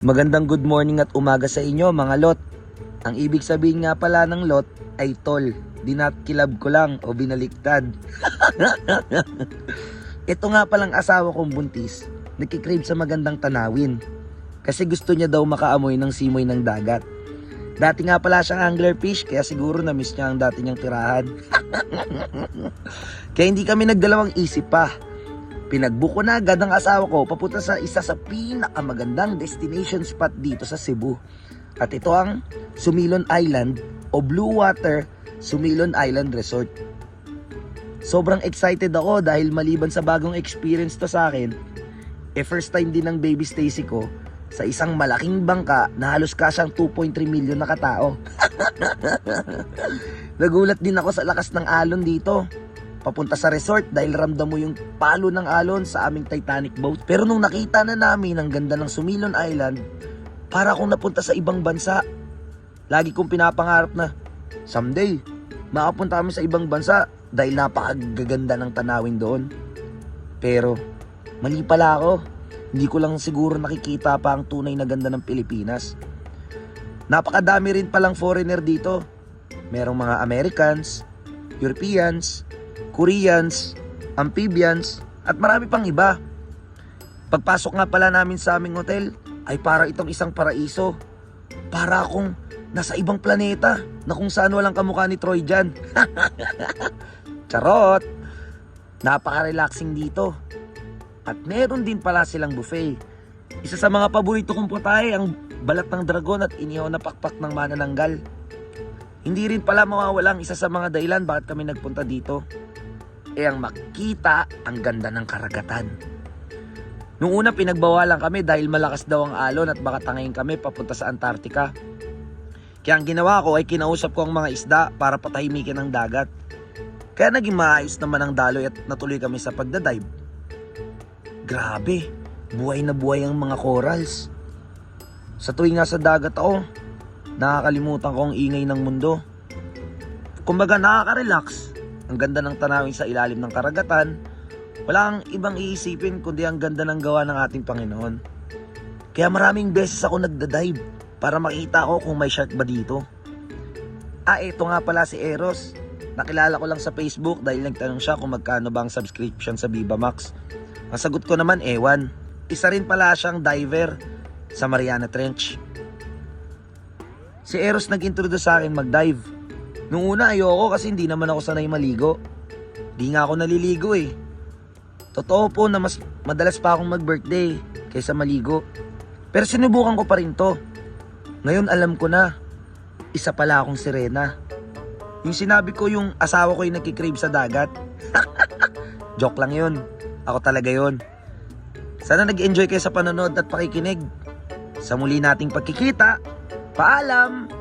Magandang good morning at umaga sa inyo mga lot. Ang ibig sabihin nga pala ng lot ay tol. Dinatkilab ko lang o binaliktad. Ito nga palang asawa kong buntis. Nakikrave sa magandang tanawin. Kasi gusto niya daw makaamoy ng simoy ng dagat. Dati nga pala siyang anglerfish kaya siguro na-miss niya ang dati niyang tirahan. kaya hindi kami nagdalawang isip pa. Pinagbuko na agad ang asawa ko papunta sa isa sa pinakamagandang destination spot dito sa Cebu. At ito ang Sumilon Island o Blue Water Sumilon Island Resort. Sobrang excited ako dahil maliban sa bagong experience to sa akin, eh first time din ng baby Stacy ko sa isang malaking bangka na halos kasyang 2.3 million na katao. Nagulat din ako sa lakas ng alon dito papunta sa resort dahil ramdam mo yung palo ng alon sa aming Titanic boat. Pero nung nakita na namin ang ganda ng Sumilon Island, para akong napunta sa ibang bansa. Lagi kong pinapangarap na, someday, makapunta kami sa ibang bansa dahil napakagaganda ng tanawin doon. Pero, mali pala ako. Hindi ko lang siguro nakikita pa ang tunay na ganda ng Pilipinas. Napakadami rin palang foreigner dito. Merong mga Americans, Europeans, Koreans, amphibians, at marami pang iba. Pagpasok nga pala namin sa aming hotel, ay para itong isang paraiso. Para akong nasa ibang planeta na kung saan walang kamukha ni Troy dyan. Charot! Napaka-relaxing dito. At meron din pala silang buffet. Isa sa mga paborito kong putay ang balat ng dragon at inihaw na pakpak ng manananggal. Hindi rin pala mawawalang isa sa mga dahilan bakit kami nagpunta dito. Eh ang makita ang ganda ng karagatan. Nung una pinagbawalan kami dahil malakas daw ang alon at baka tangayin kami papunta sa Antarctica. Kaya ang ginawa ko ay kinausap ko ang mga isda para patahimikin ang dagat. Kaya naging maayos naman ang daloy at natuloy kami sa pagdadive. Grabe, buhay na buhay ang mga corals. Sa tuwing nasa dagat ako, nakakalimutan ko ang ingay ng mundo. Kumbaga nakaka-relax. Ang ganda ng tanawin sa ilalim ng karagatan. Wala kang ibang iisipin kundi ang ganda ng gawa ng ating Panginoon. Kaya maraming beses ako nagdadive para makita ko kung may shark ba dito. Ah, eto nga pala si Eros. Nakilala ko lang sa Facebook dahil nagtanong siya kung magkano ba ang subscription sa Viva Max. Ang sagot ko naman, ewan. Isa rin pala siyang diver sa Mariana Trench. Si Eros nag-introduce sa akin mag-dive. Nung una ayoko kasi hindi naman ako sanay maligo. Di nga ako naliligo eh. Totoo po na mas madalas pa akong mag-birthday kaysa maligo. Pero sinubukan ko pa rin to. Ngayon alam ko na, isa pala akong sirena. Yung sinabi ko yung asawa ko yung nagkikrave sa dagat. Joke lang yun. Ako talaga yun. Sana nag-enjoy kayo sa panonood at pakikinig. Sa muli nating pagkikita, paalam!